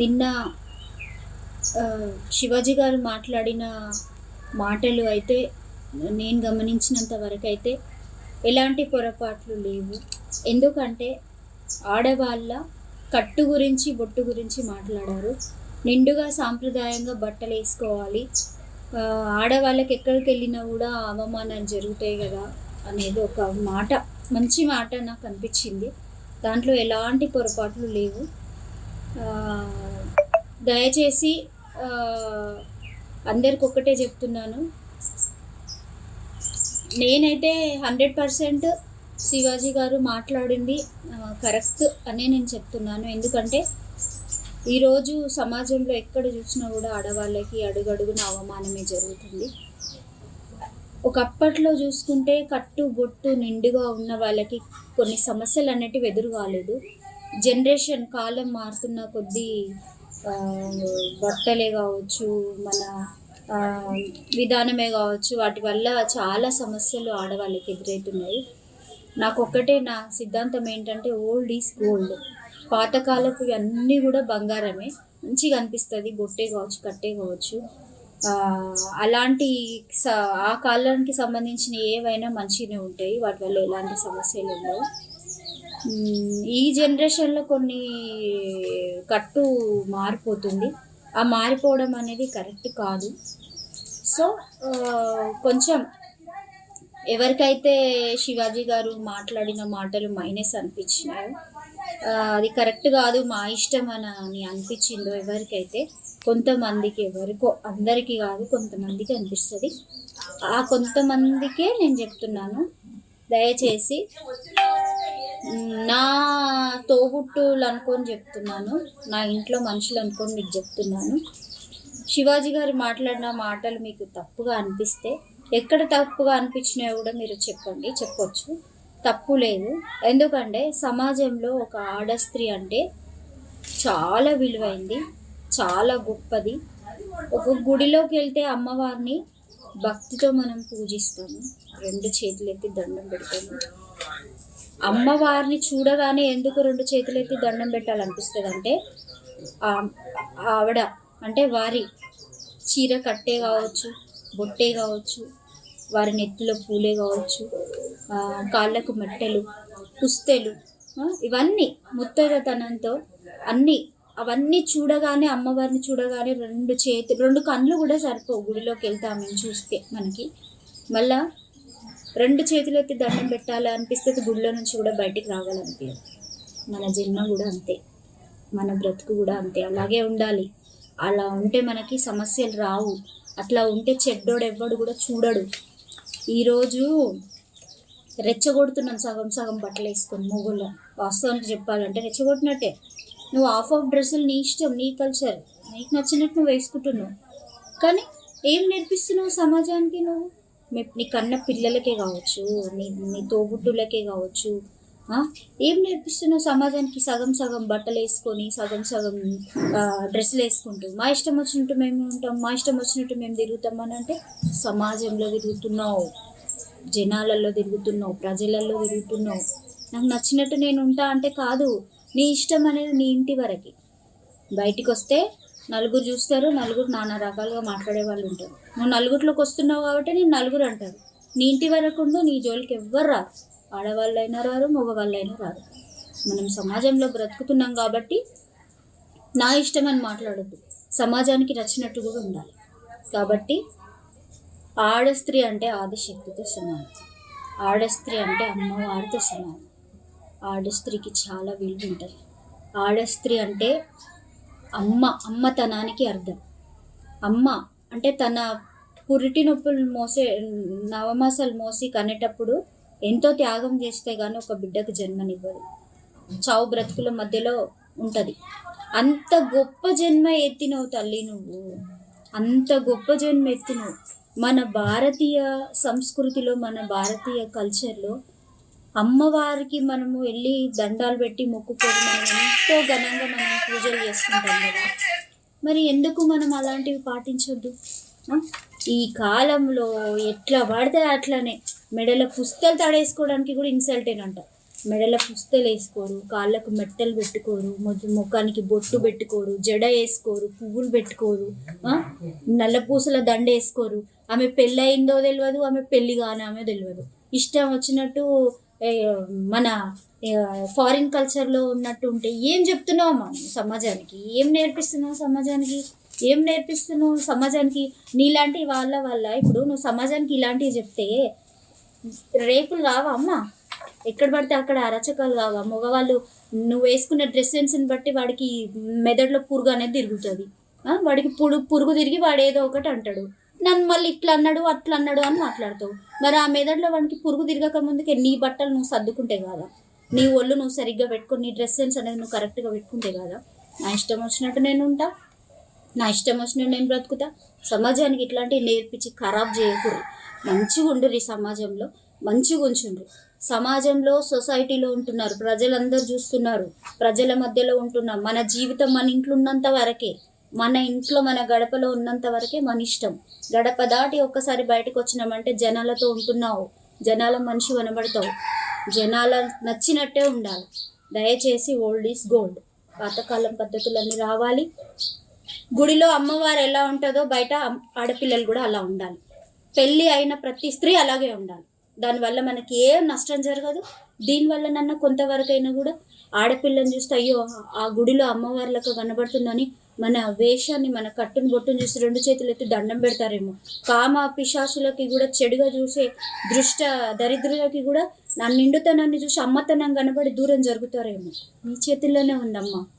నిన్న శివాజీ గారు మాట్లాడిన మాటలు అయితే నేను గమనించినంత వరకు అయితే ఎలాంటి పొరపాట్లు లేవు. ఎందుకంటే ఆడవాళ్ళ కట్టు గురించి బొట్టు గురించి మాట్లాడారు. నిండుగా సాంప్రదాయంగా బట్టలు వేసుకోవాలి. ఆడవాళ్ళకి ఎక్కడికి వెళ్ళినా కూడా అవమానాలు జరుగుతాయి కదా అనేది ఒక మాట మంచి మాట నాకు అనిపించింది. దాంట్లో ఎలాంటి పొరపాట్లు లేవు. దయచేసి అందరికి ఒక్కటే చెప్తున్నాను. నేనైతే హండ్రెడ్ పర్సెంట్ శివాజీ గారు మాట్లాడింది కరెక్ట్ అనే నేను చెప్తున్నాను. ఎందుకంటే ఈరోజు సమాజంలో ఎక్కడ చూసినా కూడా ఆడవాళ్ళకి అడుగడుగున అవమానమే జరుగుతుంది. ఒకప్పట్లో చూసుకుంటే కట్టు బొట్టు నిండుగా ఉన్న వాళ్ళకి కొన్ని సమస్యలు అనేటివి ఎదురు కాలేదు జనరేషన్ కాలం మారుతున్న కొద్దీ బట్టలే కావచ్చు మన విధానమే కావచ్చు వాటి వల్ల చాలా సమస్యలు ఆడవాళ్ళకి ఎదురవుతున్నాయి. నాకు ఒక్కటే నా సిద్ధాంతం ఏంటంటే ఓల్డ్ ఈజ్ గోల్డ్ పాతకాలపు అన్నీ కూడా బంగారమే. మంచిగా అనిపిస్తుంది బొట్టే కావచ్చు కట్టే కావచ్చు. అలాంటి స ఆ కాలానికి సంబంధించిన ఏవైనా మంచిగానే ఉంటాయి. వాటి వల్ల ఎలాంటి సమస్యలు ఉండవు. ఈ జనరేషన్లో కొన్ని కట్టు మారిపోతుంది. ఆ మారిపోవడం అనేది కరెక్ట్ కాదు. సో కొంచెం ఎవరికైతే శివాజీ గారు మాట్లాడిన మాటలు మైనస్ అనిపించినాయో అది కరెక్ట్ కాదు మా ఇష్టం అని అని అనిపించిందో ఎవరికైతే కొంతమందికి ఎవరికో అందరికీ కాదు కొంతమందికి అనిపిస్తుంది. ఆ కొంతమందికే నేను చెప్తున్నాను. దయచేసి నా తోబుట్టులు అనుకొని చెప్తున్నాను. నా ఇంట్లో మనుషులు అనుకొని మీకు చెప్తున్నాను. శివాజీ గారు మాట్లాడిన మాటలు మీకు తప్పుగా అనిపిస్తే ఎక్కడ తప్పుగా అనిపించినాయో కూడా మీరు చెప్పండి చెప్పొచ్చు. తప్పు లేదు. ఎందుకంటే సమాజంలో ఒక ఆడ స్త్రీ అంటే చాలా విలువైంది చాలా గొప్పది. ఒక గుడిలోకి వెళ్తే అమ్మవారిని భక్తితో మనం పూజిస్తాము. రెండు చేతులు ఎత్తి దండం పెడతాము. అమ్మవారిని చూడగానే ఎందుకు రెండు చేతులెత్తి దండం పెట్టాలనిపిస్తుంది అంటే ఆవిడ అంటే వారి చీర కట్టే కావచ్చు బొట్టే కావచ్చు వారి నెత్తిలో పూలే కావచ్చు కాళ్ళకు మెట్టెలు పుస్తెలు ఇవన్నీ ముత్తైదతనంతో అన్నీ అవన్నీ చూడగానే అమ్మవారిని చూడగానే రెండు చేతులు రెండు కళ్ళు కూడా సరిపోవు గుడిలోకి వెళ్తామని చూస్తే మనకి. మళ్ళా రెండు చేతులు ఎత్తి దండం పెట్టాలి అనిపిస్తుంది గుడిలో నుంచి కూడా బయటికి రావాలనిపించదు. మన జన్మ కూడా అంతే. మన బ్రతుకు కూడా అంతే. అలాగే ఉండాలి. అలా ఉంటే మనకి సమస్యలు రావు. అట్లా ఉంటే చెడ్డోడు ఎవ్వడు కూడా చూడడు. ఈరోజు రెచ్చగొడుతున్నాం సగం సగం బట్టలు వేసుకొని మొగుళ్ళ. వాస్తవానికి చెప్పాలంటే రెచ్చగొట్టినట్టే. నువ్వు హాఫ్ ఆఫ్ డ్రెస్సులు నీ ఇష్టం నీ కల్చర్ నీకు నచ్చినట్టు నువ్వు వేసుకుంటున్నావు. కానీ ఏం నేర్పిస్తున్నావు సమాజానికి నువ్వు? మీ నీ కన్న పిల్లలకే కావచ్చు నీ నీ తోబుట్టులకే కావచ్చు ఏం నేర్పిస్తున్నావు సమాజానికి? సగం సగం బట్టలు వేసుకొని సగం సగం డ్రెస్సులు వేసుకుంటూ. మా ఇష్టం వచ్చినట్టు మేము ఉంటాం మా ఇష్టం వచ్చినట్టు మేము తిరుగుతాం అని అంటే సమాజంలో తిరుగుతున్నావు జనాలలో తిరుగుతున్నావు ప్రజలలో తిరుగుతున్నావు. నాకు నచ్చినట్టు నేను ఉంటా అంటే కాదు నీ ఇష్టం అనేది నీ ఇంటి వరకు. బయటికి వస్తే నలుగురు చూస్తారు నలుగురు నానా రకాలుగా మాట్లాడే వాళ్ళు ఉంటారు. నువ్వు నలుగురిలోకి వస్తున్నావు కాబట్టి నేను నలుగురు అంటారు. నీ ఇంటి వరకు నీ జోలికి ఎవ్వరు రారు. ఆడవాళ్ళైనా రారు మగవాళ్ళైనా రారు. మనం సమాజంలో బ్రతుకుతున్నాం కాబట్టి నా ఇష్టం అని మాట్లాడొద్దు. సమాజానికి నచ్చినట్టు కూడా ఉండాలి. కాబట్టి ఆడ స్త్రీ అంటే ఆదిశక్తితో సమానం. ఆడ స్త్రీ అంటే అమ్మవారితో సమానం. ఆడ స్త్రీకి చాలా విలువ ఉంటుంది. ఆడ స్త్రీ అంటే అమ్మ అమ్మతనానికి అర్థం. అమ్మ అంటే తన పురిటి నొప్పులు మోసే నవమాసాలు మోసి కనేటప్పుడు ఎంతో త్యాగం చేస్తే కానీ ఒక బిడ్డకు జన్మనివ్వదు. చావు బ్రతుకుల మధ్యలో ఉంటుంది. అంత గొప్ప జన్మ ఎత్తినవు తల్లి నువ్వు. అంత గొప్ప జన్మ ఎత్తినవు. మన భారతీయ సంస్కృతిలో మన భారతీయ కల్చర్లో అమ్మవారికి మనము వెళ్ళి దండాలు పెట్టి మొక్కుకొని మనం ఎంతో ఘనంగా మనం పూజలు చేసుకుంటాం కదా. మరి ఎందుకు మనం అలాంటివి పాటించొద్దు? ఈ కాలంలో ఎట్లా పడితే అట్లనే. మెడల పుస్తలు తడేసుకోవడానికి కూడా ఇన్సల్టేనంట మెడల పుస్తలు వేసుకోరు కాళ్ళకు మెట్టలు పెట్టుకోరు ముఖానికి బొట్టు పెట్టుకోరు జడ వేసుకోరు పువ్వులు పెట్టుకోరు నల్ల పూసల దండ వేసుకోరు. ఆమె పెళ్ళయిందో తెలియదు ఆమె పెళ్ళి కాని ఆమె తెలియదు ఇష్టం వచ్చినట్టు మన ఫారిన్ కల్చర్లో ఉన్నట్టు ఉంటే ఏం చెప్తున్నావు మనం సమాజానికి? ఏం నేర్పిస్తున్నావు సమాజానికి? ఏం నేర్పిస్తున్నావు సమాజానికి? నీలాంటి వాళ్ళ వల్ల ఇప్పుడు నువ్వు సమాజానికి ఇలాంటివి చెప్తే రేపులు కావా అమ్మా? ఎక్కడ పడితే అక్కడ అరచకాలు కావా మగవాళ్ళు నువ్వు వేసుకున్న డ్రెస్ సెన్స్ని బట్టి వాడికి మెదడులో పురుగు అనేది తిరుగుతుంది. వాడికి పురుగు పురుగు తిరిగి వాడు ఏదో ఒకటి అంటాడు. నన్ను మళ్ళీ ఇట్లా అన్నాడు అట్లా అన్నాడు అని మాట్లాడతావు. మరి ఆ మెదడులో వానికి పురుగు తిరగక ముందుకే నీ బట్టలు నువ్వు సర్దుకుంటే కదా? నీ ఒళ్ళు నువ్వు సరిగ్గా పెట్టుకొని నీ డ్రెస్ సెన్స్ అనేది నువ్వు కరెక్ట్గా పెట్టుకుంటే కదా? నా ఇష్టం వచ్చినట్టు నేను ఉంటా. నా ఇష్టం వచ్చినట్టు నేను బ్రతుకుతా. సమాజానికి ఇట్లాంటివి నేర్పించి ఖరాబ్ చేయకూడదు మంచిగా ఉండుర్రి ఈ సమాజంలో. మంచిగా ఉంచుండ్రు. సమాజంలో సొసైటీలో ఉంటున్నారు. ప్రజలందరూ చూస్తున్నారు. ప్రజల మధ్యలో ఉంటున్నాం. మన జీవితం మన ఇంట్లో ఉన్నంత వరకే. మన ఇంట్లో మన గడపలో ఉన్నంత వరకే మన ఇష్టం. గడప దాటి ఒక్కసారి బయటకు వచ్చినామంటే జనాలతో ఉంటున్నావు. జనాల మనిషి కనబడతావు జనాల నచ్చినట్టే ఉండాలి. దయచేసి ఓల్డ్ ఈజ్ గోల్డ్. పాతకాలం పద్ధతులన్నీ రావాలి. గుడిలో అమ్మవారు ఎలా ఉంటుందో బయట ఆడపిల్లలు కూడా అలా ఉండాలి. పెళ్ళి అయిన ప్రతి స్త్రీ అలాగే ఉండాలి. దానివల్ల మనకి ఏ నష్టం జరగదు. దీనివల్ల నన్న కొంతవరకైనా కూడా ఆడపిల్లని చూస్తే అయ్యో ఆ గుడిలో అమ్మవార్లకు కనబడుతుందని మన వేషాన్ని మన కట్టును బొట్టును చూసి రెండు చేతులు ఎత్తి దండం పెడతారేమో. కామ పిశాసులకి కూడా చెడుగా చూసే దృష్ట దరిద్రులకి కూడా నా నిండుతనాన్ని చూసి అమ్మతనం కనబడి దూరం జరుగుతారేమో. నీ చేతుల్లోనే ఉందమ్మా.